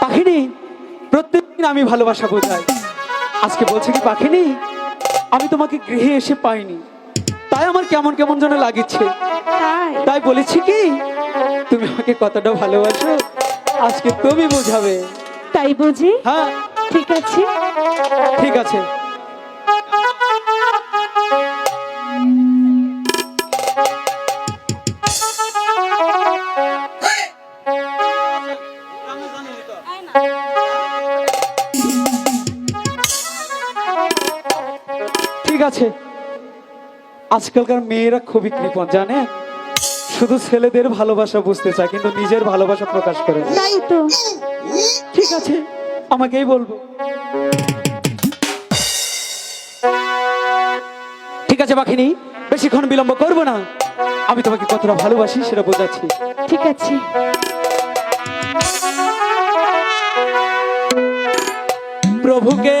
পাখিনি? প্রত্যেকদিন আমি ভালোবাসা বোঝাই। আজকে বলছে কি পাখিনি? আমি তোমাকে গৃহে এসে পাইনি। তাই আমার কেমন কেমন যেন লাগিচ্ছে তাই? তাই বলেছি কি তুমি আমাকে কতটা ভালোবাসো আজকে তুমি বোঝাবে। তাই বুঝি? হ্যাঁ। ঠিক আছে। ঠিক আছে। ঠিক আছে। আজকালকার মেয়েরা খুবই কৃপণ জানে? শুধু ছেলেদের ভালোবাসা বুঝতে চায় কিন্তু নিজের ভালোবাসা প্রকাশ করে। তো। ঠিক আছে আমাকেই বলব। ঠিক আছে বাখিনি বেশিক্ষণ বিলম্ব করব না। আমি তোমাকে কতটা ভালোবাসি সেটা বোঝাচ্ছি। ঠিক আছে। প্রভুকে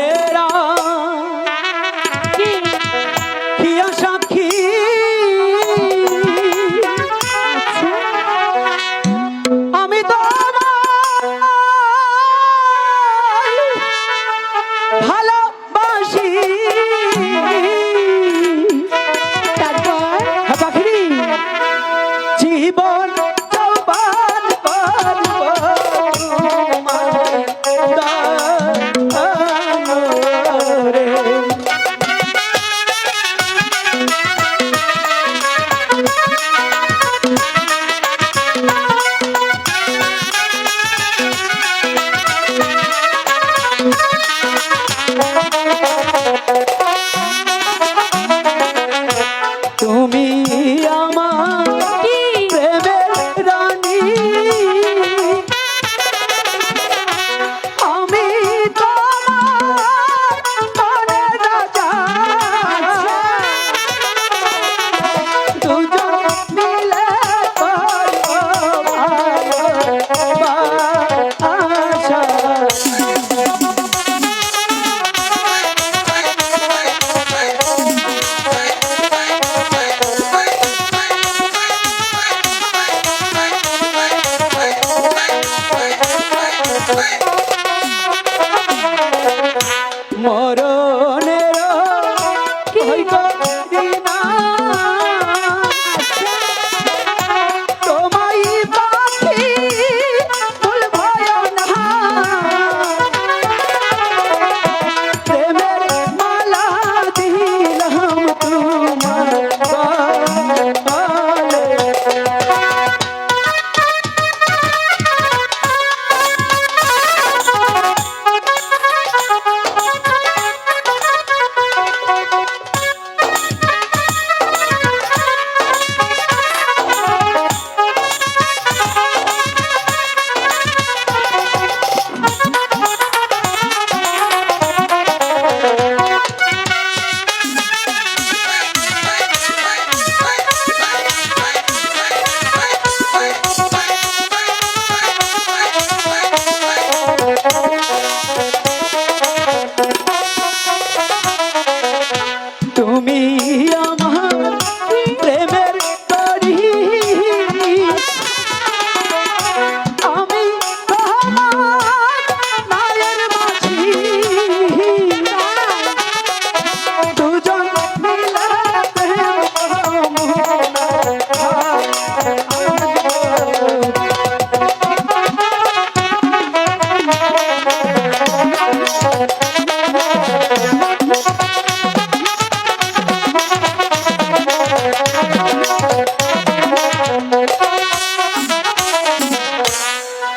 তুমি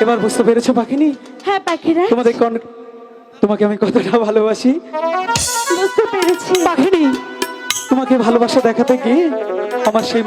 এবার বুঝতে পেরেছ পাখিনি? হ্যাঁ পাখিরা। তোমাদের কোন তোমাকে আমি কতটা ভালোবাসি। বুঝতে পেরেছি। পাখিনি তোমাকে ভালোবাসা দেখাতে গিয়ে আমার সেই